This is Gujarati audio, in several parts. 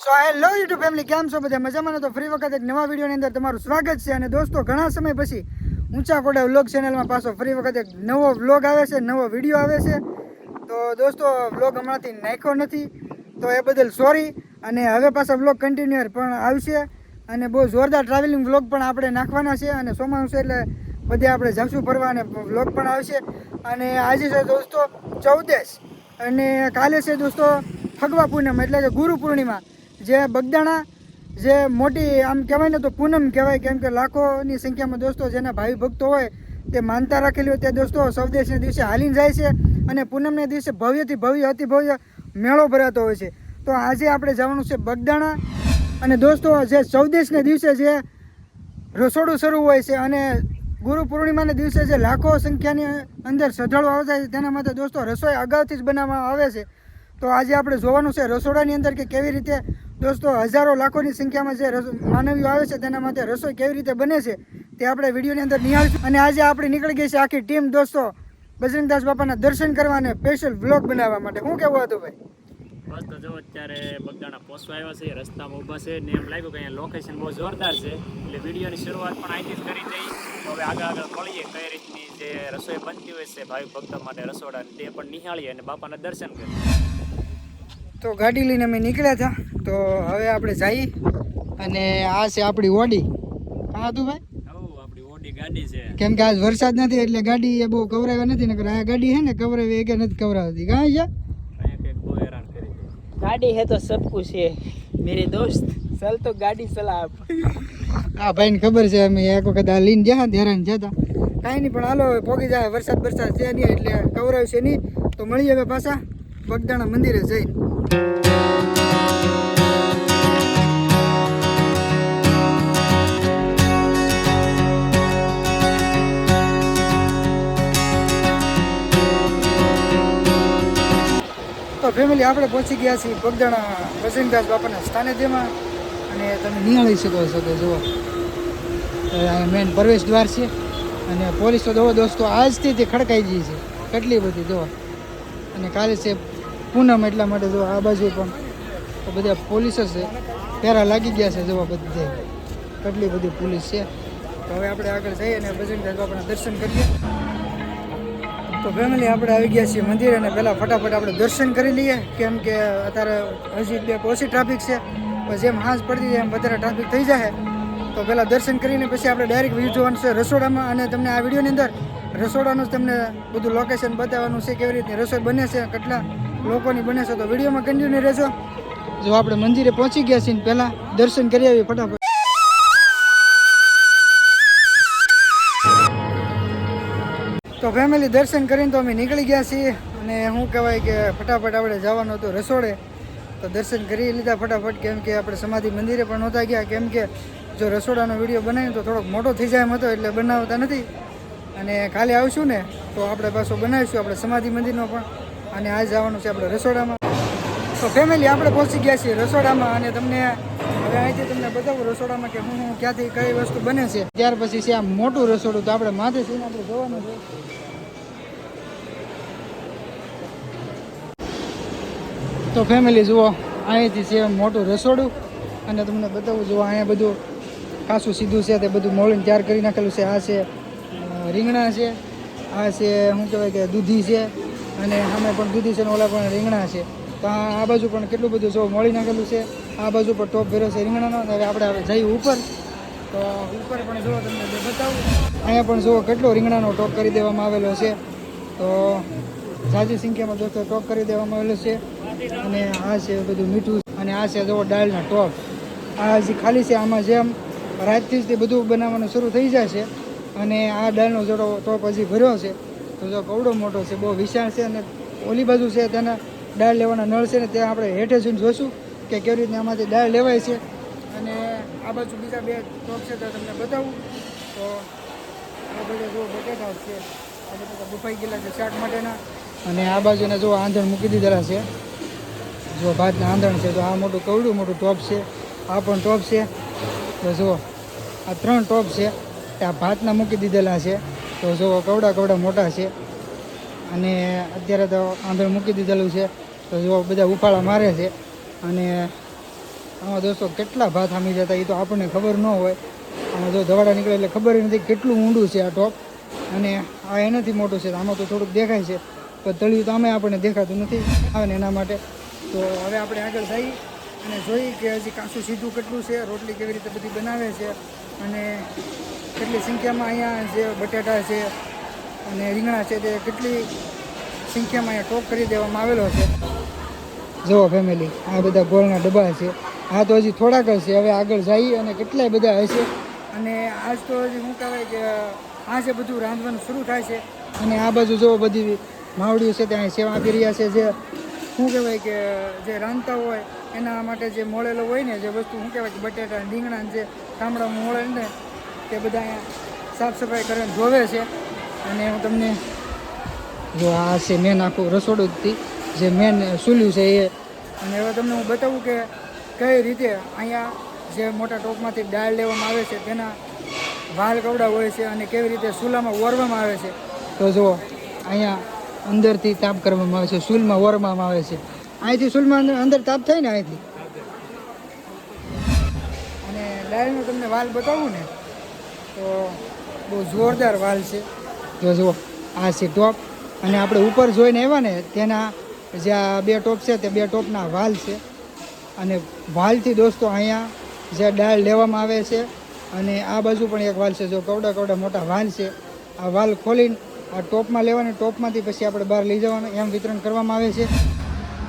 સો હેલો યુટ્યુબ ફેમિલી કેમ છો બધા? મજામાં તો ફરી વખત એક નવા વિડીયોની અંદર તમારું સ્વાગત છે. અને દોસ્તો, ઘણા સમય પછી ઊંચા કોડા વ્લોગ ચેનલમાં પાછો ફરી વખત એક નવો વ્લોગ આવે છે, નવો વીડિયો આવે છે. તો, દોસ્તો વ્લોગ હમણાંથી નાખ્યો નથી. તો એ બદલ સોરી અને હવે પાછા વ્લોગ કન્ટિન્યુઅર પણ આવશે. અને બહુ જોરદાર ટ્રાવેલિંગ વ્લોગ પણ આપણે નાખવાના છે. અને ચોમાસું છે એટલે બધે આપણે જાશું ફરવા અને વ્લોગ પણ આવશે. અને આજે છે દોસ્તો ચૌદેશ. અને કાલે છે દોસ્તો ફગવા પૂનમ, એટલે કે ગુરુ પૂર્ણિમા. જે બગદાણા, જે મોટી, આમ કહેવાય ને તો પૂનમ કહેવાય, કેમ કે લાખોની સંખ્યામાં દોસ્તો જેના ભાવિ ભક્તો હોય તે માનતા રાખેલી હોય તે દોસ્તો સૌદેશના દિવસે હાલીને જાય છે અને પૂનમને દિવસે ભવ્યથી ભવ્ય અતિ ભવ્ય મેળો ભરાતો હોય છે. તો આજે આપણે જવાનું છે બગદાણા અને દોસ્તો જે ચૌદેશના દિવસે જે રસોડું શરૂ હોય છે અને ગુરુ પૂર્ણિમાના દિવસે જે લાખો સંખ્યાની અંદર શ્રદ્ધાળુ આવતા છે તેના માટે દોસ્તો રસોઈ અગાઉથી જ બનાવવામાં આવે છે. તો આજે આપણે જોવાનું છે રસોડાની અંદર કે કેવી રીતે દોસ્તો હજારો લાખોની સંખ્યામાં જે માનવીઓ આવે છે તેના માટે રસોઈ કેવી રીતે બને છે તે આપણે વિડીયોની અંદર નિહાળીશું. અને આજે આપણે નીકળી ગઈ છે આખી ટીમ દોસ્તો બજરંગદાસ બાપાના દર્શન કરવા અને સ્પેશિયલ બ્લોગ બનાવવા માટે. શું કેવું હતું ભાઈ? તો જો અત્યારે બગદાણા પહોંચવા આવ્યા છે, રસ્તામાં ઊભા છે ને એમ લાગ્યું કે લોકેશન બહુ જોરદાર છે. એટલે વિડીયોની શરૂઆત પણ અહીંથી કરી દઈ. હવે આગળ આગળ મળીએ કઈ રીતની જે રસોઈ બનતી હોય છે ભાવિ ભક્તો માટે રસોડા તે પણ નિહાળીએ અને બાપાના દર્શન કરીએ. તો ગાડી લઈને અમે નીકળ્યા હતા તો હવે આપણે જઈએ. અને આ છે આપણી ઓડી. કા હતું ભાઈ કેમ કે આજ વરસાદ નથી એટલે ગાડી એ બહુ કવરાવે નથી નકર આ ગાડી હે ને કવરાવે કે નથી કવરાવતી. કાં છે? ગાડી હે તો સબ કુછ હે મેરે દોસ્ત. ચાલ તો ગાડી ચલા આ ભાઈને ખબર છે અમે એક વખત આ લઈને જ્યાં ધ્યાન જતા કાંઈ નહીં પણ હાલો પોગી જાય વરસાદ વરસાદ છે નહીં એટલે કવરાવશે નહીં. તો મળીએ હવે પાછા. બગદાણા મંદિરે જઈને તો ફેમિલી આપણે પહોંચી ગયા છીએ પગદાણા બજરંગદાસ બાપાના સ્થાનેમાં અને તમે નિહાળી શકો છો કે જુઓ. મેન પ્રવેશ દ્વાર છે. અને પોલીસો જુઓ દોસ્તો, આજથી તે ખડકાઈ ગઈ છે. કેટલી બધી, જુઓ. અને કાલે છે પૂનમ એટલા માટે જો આ બાજુ પણ બધા પોલીસ છે. પહેરા લાગી ગયા છે જોવા બધે. કેટલી બધી પોલીસ છે. તો હવે આપણે આગળ જઈએ અને બજરંગ બાપાના દર્શન કરીએ. તો ફેમિલી આપણે આવી ગયા છીએ મંદિર અને પહેલાં ફટાફટ આપણે દર્શન કરી લઈએ. કેમ કે અત્યારે હજી બે ઓછી ટ્રાફિક છે. જેમ હાંસ પડતી જાય એમ વધારે ટ્રાફિક થઈ જાય. તો પહેલાં દર્શન કરીને પછી આપણે ડાયરેક્ટ વ્યૂ જોવાનું છે રસોડામાં. અને તમને આ વિડીયોની અંદર રસોડાનું જ તમને બધું લોકેશન બતાવવાનું છે કેવી રીતની રસોઈ બને છે, કેટલા લોકોની બને છે તો વિડીયોમાં કન્ટિન્યુ રહેશો જો આપણે મંદિરે પહોંચી ગયા છીએ પહેલાં દર્શન કરી આવીએ ફટાફટ. તો ફેમિલી દર્શન કરીને તો અમે નીકળી ગયા છીએ અને શું કહેવાય કે ફટાફટ આપણે જવાનું હતું રસોડે. તો દર્શન કરી લીધા ફટાફટ, કેમ કે આપણે સમાધિ મંદિરે પણ નહોતા ગયા. કેમ કે જો રસોડાનો વીડિયો બનાવીએ તો થોડોક મોટો થઈ જાય એમ હતો, એટલે બનાવતા નથી. અને કાલે આવશું ને, તો આપણે પાછો બનાવીશું, આપણે સમાધિ મંદિરનો પણ. અને આ જવાનું છે આપણે રસોડામાં. તો ફેમિલી આપણે પહોંચી ગયા છીએ રસોડામાં અને તમને હવે અહીંથી તમને બતાવું રસોડામાં કે હું હું ક્યાંથી કઈ વસ્તુ બને છે. ત્યાર પછી છે આ મોટું રસોડું તો આપણે માથે છીએ આપણે જોવાનું છે. તો ફેમિલી જુઓ, અહીંથી છે મોટું રસોડું અને તમને બતાવું જુઓ, અહીંયા બધું કાસું સીધું છે, તે બધું મોળીને તૈયાર કરી નાખેલું છે. આ છે રીંગણા છે, આ છે, શું કહેવાય કે દૂધી છે અને સામે પણ દૂધી છે ઓલા પણ રીંગણા છે. તો આ બાજુ પણ કેટલું બધું જો મોળી નાખેલું છે. આ બાજુ પણ ટોપ ભર્યો છે રીંગણાનો. હવે આપણે હવે જઈએ ઉપર. તો ઉપર પણ જો તમને બતાવું, અહીંયા પણ જુઓ કેટલો રીંગણાનો ટોપ કરી દેવામાં આવેલો છે. તો ઝાઝી સંખ્યામાં દોસ્તો ટોપ કરી દેવામાં આવેલો છે. અને આ છે બધું મીઠું. અને આ છે જુઓ દાળના ટોપ આ હજી ખાલી છે આમાં જેમ રાતથી જ તે બધું બનાવવાનું શરૂ થઈ જાય છે. અને આ દાળનો જોડો ટોપ હજી ભર્યો છે. તો જો કવડો મોટો છે, બહુ વિશાળ છે અને ઓલી બાજુ છે તેના ડાળ લેવાના નળ છે ને ત્યાં આપણે હેઠે જઈને જોઈશું કે કેવી રીતના આમાંથી દાળ લેવાય છે. અને આ બાજુ બીજા બે ટોપ છે તો તમને બતાવું. તો આ બધા જો બટેટા છે, આ બધા બફાઈ ગયેલા છે શાક માટેના. અને આ બાજુને જો આંધણ મૂકી દીધેલા છે. જો ભાતના આંધણ છે, તો આ મોટું કવડું મોટું ટોપ છે, આ પણ ટોપ છે. તો જુઓ આ ત્રણ ટોપ છે આ ભાતના મૂકી દીધેલા છે. તો જુઓ કવડા કવડા મોટા છે અને અત્યારે તો આંધળ મૂકી દીધેલું છે, તો જુઓ બધા ઉફાળા મારે છે. અને આમાં દોસ્તો કેટલા ભાત સામી જતા એ તો આપણને ખબર ન હોય. આમાં જો ધવાડા નીકળે એટલે ખબર નથી કેટલું ઊંડું છે આ ટોપ. અને આ એનાથી મોટું છે, આમાં તો થોડુંક દેખાય છે. પણ તળિયું તો આમે આપણને દેખાતું નથી. આવે એના માટે. તો હવે આપણે આગળ જઈ અને જોઈ કે હજી કાંસું સીધું કેટલું છે, રોટલી કેવી રીતે બધી બનાવે છે. અને કેટલી સંખ્યામાં અહીંયા જે બટાટા છે અને રીંગણા છે તે કેટલી સંખ્યામાં અહીંયા ટોપ કરી દેવામાં આવેલો છે. જુઓ ફેમિલી આ બધા ગોળના ડબ્બા છે. આ તો હજી થોડાક જ છે, હવે આગળ જઈ અને કેટલાય બધા હશે. અને આજ તો હજી શું કહેવાય કે આ છે બધું રાંધવાનું શરૂ થાય છે. અને આ બાજુ જો બધી માવડીઓ છે ત્યાં સેવા આપી રહ્યા છે. જે શું કહેવાય કે જે રાંધતા હોય એના માટે જે મોળેલો હોય ને જે વસ્તુ, શું કહેવાય કે બટેટા, રીંગણા જે તાંબડામાં મોળે ને તે બધા અહીંયા સાફ સફાઈ કરીને જોવે છે. અને હું તમને જો આ છે મેન આખું રસોડું જ મેન સુલ્યું છે એ. અને હવે તમને હું બતાવું કે કઈ રીતે અહીંયા જે મોટા ટોપમાંથી ડાળ લેવામાં આવે છે, તેના વાલ કવડા હોય છે અને કેવી રીતે સુલામાં ઓરવામાં આવે છે. તો જુઓ અહીંયા અંદરથી તાપ કરવામાં આવે છે સૂલમાં ઓરવામાં આવે છે. અહીંથી સૂલમાં અંદર- તાપ થાય ને અહીંથી. અને દાળનો તમને વાલ બતાવું ને. તો બહુ જોરદાર વાલ છે. જો જુઓ, આ છે ટોપ અને આપણે ઉપર જોઈને આવ્યા ને, તેના જે આ બે ટોપ છે તે બે ટોપના વાલ છે. અને વાલથી દોસ્તો અહીંયા જે ડાળ લેવામાં આવે છે, અને આ બાજુ પણ એક વાલ છે, જો કવડા કવડા મોટા વાલ છે. આ વાલ ખોલીને આ ટોપમાં લેવાને ટોપમાંથી પછી આપણે બહાર લઈ જવાનું, એમ વિતરણ કરવામાં આવે છે.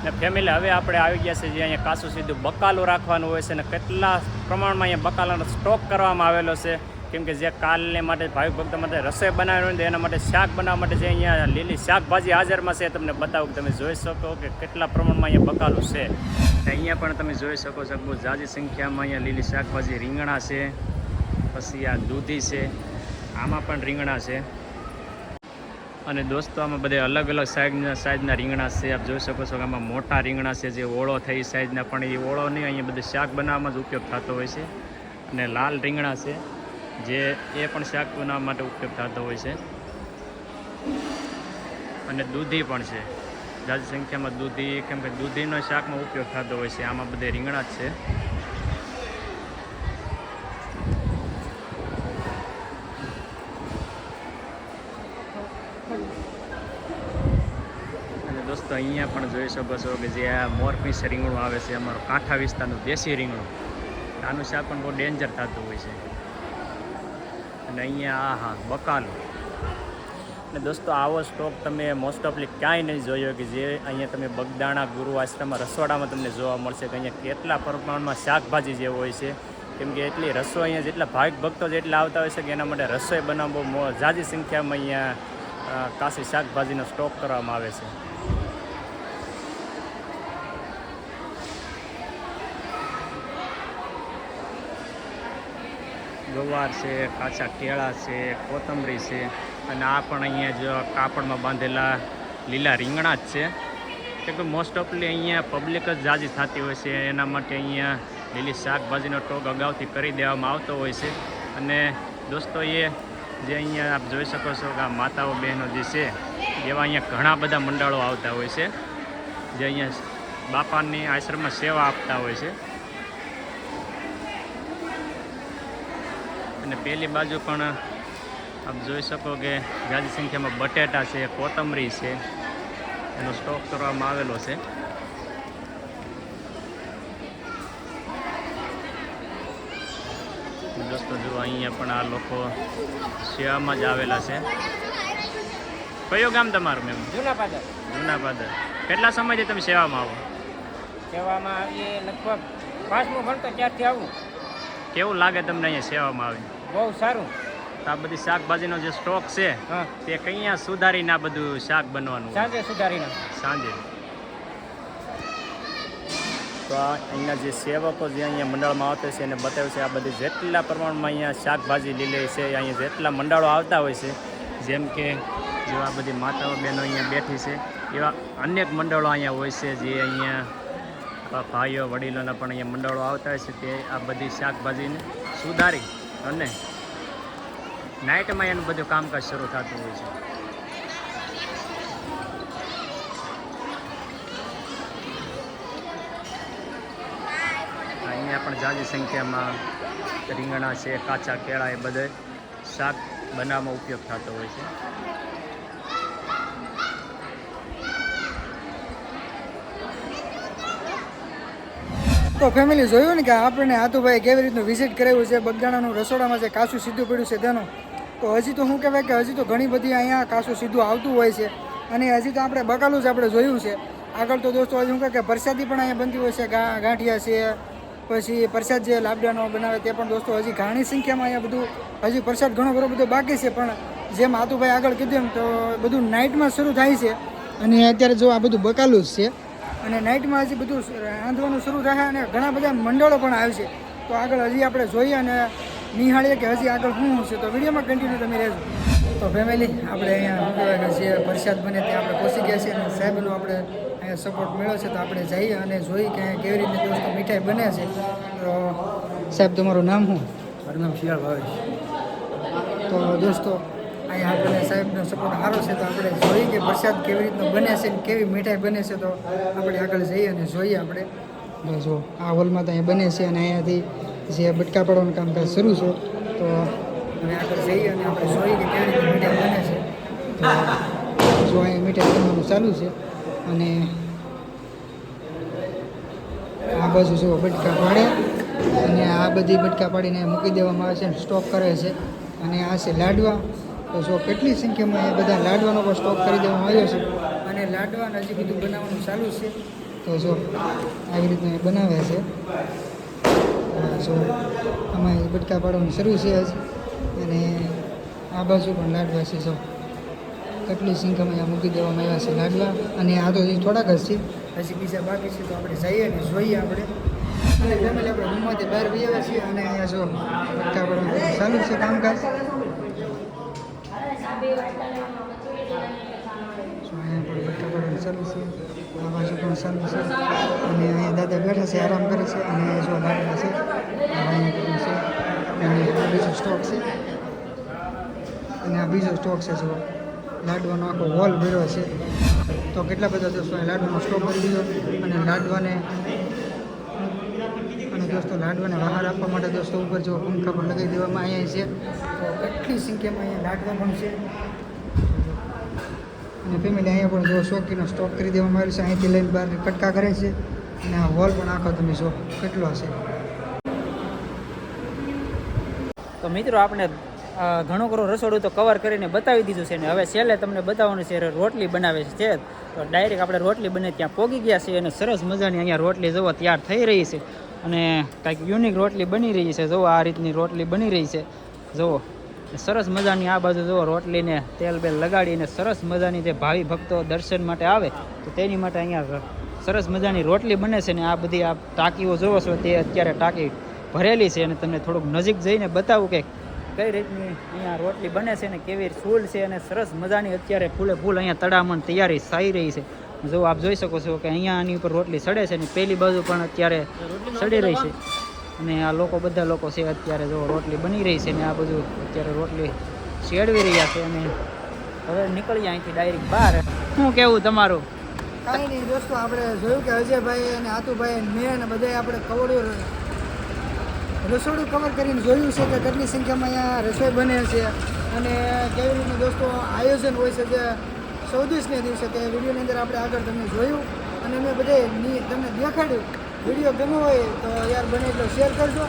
ને ફેમિલી હવે આપણે આવી ગયા છે જે અહીંયા કાસું સીધું બકાલું રાખવાનું હોય છે અને કેટલા પ્રમાણમાં અહીંયા બકાલાનો સ્ટોક કરવામાં આવેલો છે. કેમ કે જે કાલને માટે ભાવિક ભક્ત માટે રસોઈ બનાવવાની હોય એના માટે શાક બનાવવા માટે જે અહીંયા લીલી શાકભાજી હાજરમાં છે તમને બતાવું તમે જોઈ શકો કે કેટલા પ્રમાણમાં અહીંયા બકાલું છે. અહીંયા પણ તમે જોઈ શકો છો બહુ ઝાઝી સંખ્યામાં અહીંયા લીલી શાકભાજી રીંગણા છે, પછી આ દૂધી છે, આમાં પણ રીંગણા છે. અને દોસ્તો, આમાં બધે અલગ અલગ સાઈઝના સાઈઝના રીંગણા છે. આપ જોઈ શકો છો કે આમાં મોટા રીંગણા છે, જે ઓળો થઈ સાઈઝના, પણ એ ઓળો નહીં અહીંયા બધે શાક બનાવવામાં જ ઉપયોગ થતો હોય છે. અને લાલ રીંગણા છે. જે એ પણ શાક બનાવવા માટે ઉપયોગ થતો હોય છે. અને દૂધી પણ છે. જાજી સંખ્યામાં દૂધી, કેમ કે દૂધીનો શાકમાં ઉપયોગ થતો હોય છે. આમાં બધે રીંગણા જ છે. અને દોસ્તો, અહીંયા પણ જોઈ શકો છો કે જે આ મોરપીસ રીંગણું આવે છે. અમારું કાંઠા વિસ્તારનું દેશી રીંગણું. આનું શાક પણ બહુ ડેન્જર થતું હોય છે. અને અહીંયા હા બકાલું. અને દોસ્તો, આવો સ્ટોક તમે મોસ્ટ ઓફલી ક્યાંય નહીં જોયો કે જે અહીંયા તમે બગદાણા ગુરુ આશ્રમમાં, રસોડામાં તમને જોવા મળશે કે અહીંયા કેટલા પ્રમાણમાં શાકભાજી જે હોય છે. કેમ કે એટલી રસોઈ અહીંયા જેટલા ભાવિક ભક્તો જેટલા આવતા હોય છે કે એના માટે રસોઈ બનાવવા બહુ ઝાઝી સંખ્યામાં અહીંયા કાશી શાકભાજીનો સ્ટોક કરવામાં આવે છે. ગવાર છે, કાચા કેળા છે, કોથમરી છે અને આ પણ અહીંયા જ કાપડમાં બાંધેલા લીલા રીંગણા જ છે. કેમ કે મોસ્ટ ઓફલી અહીંયા પબ્લિક જ જાજી થતી હોય છે. એના માટે અહીંયા લીલી શાકભાજીનો ટોક અગાઉથી કરી દેવામાં આવતો હોય છે. અને દોસ્તો, એ જે અહીંયા આપ જોઈ શકો છો કે આ માતાઓ બહેનો જે છે, એવા અહીંયા ઘણા બધા મંડળો આવતા હોય છે. જે અહીંયા બાપાની આશ્રમમાં સેવા આપતા હોય છે. અને પેલી બાજુ પણ આપ જોઈ શકો કે જાજી સંખ્યામાં બટેટા છે કોથમરી છે એનો સ્ટોક કરવામાં આવેલો છે. દોસ્તો જુઓ અહીંયા પણ આ લોકો સેવામાં જ આવેલા છે. કયો ગામ તમારું મેમ? જૂના પાદર. જૂના પાદર. કેટલા સમયથી તમે સેવામાં આવો? સેવામાં આવીએ લગભગ પાંચમું ભણતો ત્યારથી આવું. કેવું લાગે તમને અહીંયા સેવામાં આવી બહુ સારું. આ બધી શાકભાજીનો જે સ્ટોક છે તે કઅહીંયા સુધારીને આ બધું શાક બનવાનું? સાંજે સુધારીને. સાંજે. તો અહીંના જે સેવકો જે અહીંયા મંડળમાં આવતા છે એને બતાવ્યું છે આ બધી જેટલા પ્રમાણમાં અહીંયા શાકભાજી લીલે છે અહીંયા જેટલા મંડળો આવતા હોય છે જેમ કે જેવા બધી માતાઓ બહેનો અહીંયા બેઠી છે એવા અનેક મંડળો અહીંયા હોય છે જે અહીંયા ભાઈઓ વડીલોના પણ અહીંયા મંડળો આવતા હોય છે તે આ બધી શાકભાજીને સુધારી અને નાઇટમાં એનું બધું કામકાજ શરૂ થતું હોય છે. અહીંયા પણ જાજી સંખ્યામાં રીંગણા છે, કાચા કેળા એ બધે શાક બનાવવામાં ઉપયોગ થતો હોય છે. તો ફેમિલી જોયું ને કે આપણને આતુભાઈ કેવી રીતનું વિઝિટ કરાવ્યું છે? બગદાણાનું રસોડામાં જે કાચું સીધું પડ્યું છે તેનું. તો હજી તો શું કહેવાય કે હજી તો ઘણી બધી અહીંયા કાસું સીધું આવતું હોય છે અને હજી તો આપણે બકાલું જ આપણે જોયું છે. આગળ તો દોસ્તો હજી શું કહે કે પ્રસાદી પણ અહીંયા બનતી હોય છે ગાંઠિયા છે, પછી પ્રસાદ જે લાબડાનો બનાવે તે પણ દોસ્તો હજી ઘણી સંખ્યામાં અહીંયા બધું, હજી પ્રસાદ ઘણો ઘણો બધો બાકી છે, પણ જેમ આતુભાઈ આગળ કીધું એમ તો બધું નાઇટમાં શરૂ થાય છે. અને અત્યારે જો આ બધું બકાલું જ છે. અને નાઇટમાં હજી બધું રાંધવાનું શરૂ થાય અને ઘણા બધા મંડળો પણ આવે છે. તો આગળ હજી આપણે જોઈએ અને નિહાળીએ કે હજી આગળ શું છે તો વિડીયોમાં કન્ટિન્યુ તમે રહેજો. તો ફેમિલી આપણે અહીંયા જે પ્રસાદ બને ત્યાં આપણે પહોંચી ગયા છીએ અને સાહેબનો આપણે અહીંયા સપોર્ટ મળ્યો છે. તો આપણે જઈએ અને જોઈએ કે અહીંયા કેવી રીતે દોસ્તો મીઠાઈ બને છે. તો સાહેબ તમારું નામ શું? મારું નામ શિયાળ ભાવેશ. તો દોસ્તો અહીંયા આપણને સાહેબનો સપોર્ટ સારો છે તો આપણે જોઈએ કે પ્રસાદ કેવી રીતનો બને છે ને કેવી મીઠાઈ બને છે તો આપણે આગળ જઈએ અને જોઈએ આપણે. જો આ હોલમાં તો અહીંયા બને છે અને અહીંયાથી જે બટકા પાડવાનું કામકાજ શરૂ છે, તો હવે આગળ જઈએ અને આપણે જોઈએ કે કેવી રીતે મીઠાઈ બને છે. તો જો અહીંયા મીઠાઈ બનવાનું ચાલુ છે અને આ બાજુ જો બટકા પાડે અને આ બધી બટકા પાડીને મૂકી દેવામાં આવે છે સ્ટોક કરે છે. અને આ છે લાડવા. તો જો કેટલી સંખ્યામાં એ બધા લાડવાનો પણ સ્ટોક કરી દેવામાં આવ્યો છે? અને લાડવાને હજી બધું બનાવવાનું ચાલુ છે. તો જો આવી રીતના એ બનાવે છે. જો આમાં બટકા પાડવાનું શરૂ છે હજી અને આ બાજુ પણ લાડવા છે જો. કેટલી સંખ્યામાં અહીંયા મૂકી દેવામાં આવ્યા છે લાડવા. અને આ તો હજી થોડાક જ છે. હજી બીજા બાકી છે તો આપણે જઈએ ને જોઈએ આપણે. અને ફેમિલી આપણે રૂમમાંથી બહાર બી આવ્યા છીએ અને અહીંયા જો બટકા પાડવાનું ચાલુ છે કામકાજ જો અહીંયા પણ બટકા પાડવાનું ચાલુ છે. આ બાજુ પણ ચાલુ છે. અને અહીંયા દાદા બેઠા છે, આરામ કરે છે. અને જો લાડવા છે બીજો સ્ટોક છે. અને આ બીજો સ્ટોક છે જો. લાડવાનો આખો હોલ ભર્યો છે. તો કેટલા બધા દોસ્તો લાડવાનો સ્ટોક કરી દીધો. અને લાડવાને અને દોસ્તો, લાડવાને બહાર આપવા માટે દોસ્તો, ઉપર જો પંખા પણ લગાવી દેવામાં અહીંયા છે. તો કેટલી સંખ્યામાં અહીંયા લાડવા પણ છે. અને ફેમિલી અહીંયા પણ જો શોખીનો સ્ટોક કરી દેવામાં આવ્યો છે, અહીંથી લઈને બહાર કટકા કરે છે. અને આ હોલ પણ આખો તમે જો કેટલો હશે તો મિત્રો આપણે ઘણું ખરું રસોડું તો કવર કરીને બતાવી દીધું છે ને, હવે છેલ્લે તમને બતાવવાનું છે, રોટલી બનાવે છે તો ડાયરેક્ટ આપણે રોટલી બને ત્યાં પોગી ગયા છીએ અને સરસ મજાની અહીંયા રોટલી જોવો તૈયાર થઈ રહી છે. અને કાંઈક યુનિક રોટલી બની રહી છે જુઓ આ રીતની રોટલી બની રહી છે. જુઓ. સરસ મજાની આ બાજુ જો રોટલીને તેલ બેલ લગાડીને સરસ મજાની જે ભાવિ ભક્તો દર્શન માટે આવે તો તેની માટે અહીંયા સરસ મજાની રોટલી બને છે ને આ બધી આ ટાંકીઓ જોવો છો તે અત્યારે ટાંકી ભરેલી છે અને તમને થોડુંક નજીક જઈને બતાવું કે કઈ રીતની અહીંયા રોટલી બને છે ને કેવી ફૂલ છે અને સરસ મજાની અત્યારે ફૂલે ફૂલ અહીંયા તડામણ તૈયારી થઈ રહી છે. જો આપ જોઈ શકો છો કે અહીંયા આની ઉપર રોટલી સડે છે ને પેલી બાજુ પણ અત્યારે સડી રહી છે. અને આ લોકો બધા લોકો છે અત્યારે જો રોટલી બની રહી છે ને આ બધું અત્યારે રોટલી શેડવી રહ્યા છે અને હવે નીકળીએ અહીંથી ડાયરેક્ટ બહાર. શું કેવું તમારું? કાંઈ નહીં દોસ્તો, આપણે જોયું કે અજયભાઈ અને આતુભાઈ મેં અને બધાએ આપણે કવડ્યું રસોડું કવર કરીને જોયું છે કે કેટલી સંખ્યામાં અહીંયા રસોઈ બને છે અને કેવી રીતનું દોસ્તો આયોજન હોય છે કે ચૌદસને દિવસે તે વિડીયોની અંદર આપણે આગળ તમને જોયું અને મેં બધે તમને દેખાડ્યું. વીડિયો ગમ્યો હોય તો યાર બને એટલો શેર કરજો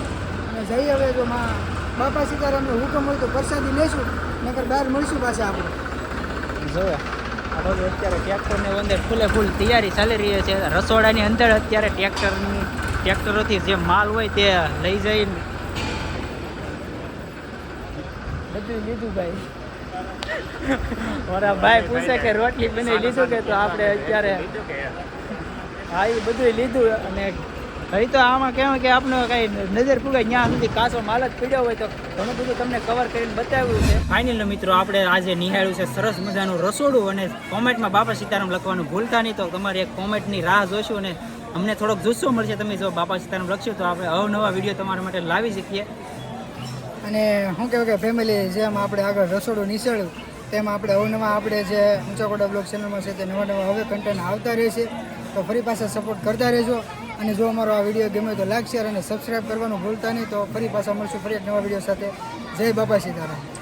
અને જઈએ હવે જો માં બાપા સીતારામનો હુકમ હોય તો પ્રસાદી લેશું, નકર બહાર મળશું પાછા આપણે. જો અત્યારે ટ્રેક્ટરને અંદર ફૂલે ફૂલ તૈયારી ચાલી રહી છે. રસોડાની અંદર અત્યારે ટ્રેક્ટરની, ટ્રેક્ટરોથી જે માલ હોય તે લઈ જઈને બધું લીધું ભાઈ. મારા ભાઈ પૂછે કે રોટલી બની લીધું કે તો આપણે અત્યારે હા એ બધું લીધું અને હવે તો આમાં કહેવાય કે આપણે કઈ નજર પુગાય ત્યાં સુધી કાચો માલ જ પીડ્યો હોય તો ઘણું બધું તમને કવર કરીને બતાવ્યું છે. ફાઇનલ મિત્રો આપણે આજે નિહાળ્યું છે સરસ મજાનું રસોડું અને કોમેન્ટમાં બાપા સીતારામ લખવાનું ભૂલતા નહીં. તો તમારી એક કોમેન્ટની રાહ જોશું અને અમને થોડોક જુસ્સો મળશે તમે જો બાપા સીતારામ લખશો તો આપણે અવનવા વીડિયો તમારા માટે લાવી શકીએ. અને શું કહેવાય કે ફેમિલી જેમ આપણે આગળ રસોડું નીસળ્યું તેમ આપણે અવનવા આપણે જે ઊંચાકોટા બ્લોગ ચેનલમાં છે તે નવા નવા હવે કન્ટેન્ટ આવતા રહેશે તો ફરી પાછા સપોર્ટ કરતા રહેજો. અને જો અમારો આ વીડિયો ગમ્યો તો લાઈક શેર અને સબસ્ક્રાઈબ કરવાનું ભૂલતા નહીં. તો ફરી પાછા મળશું ફરી એક નવા વીડિયો સાથે. જય બાપા સીતારામ.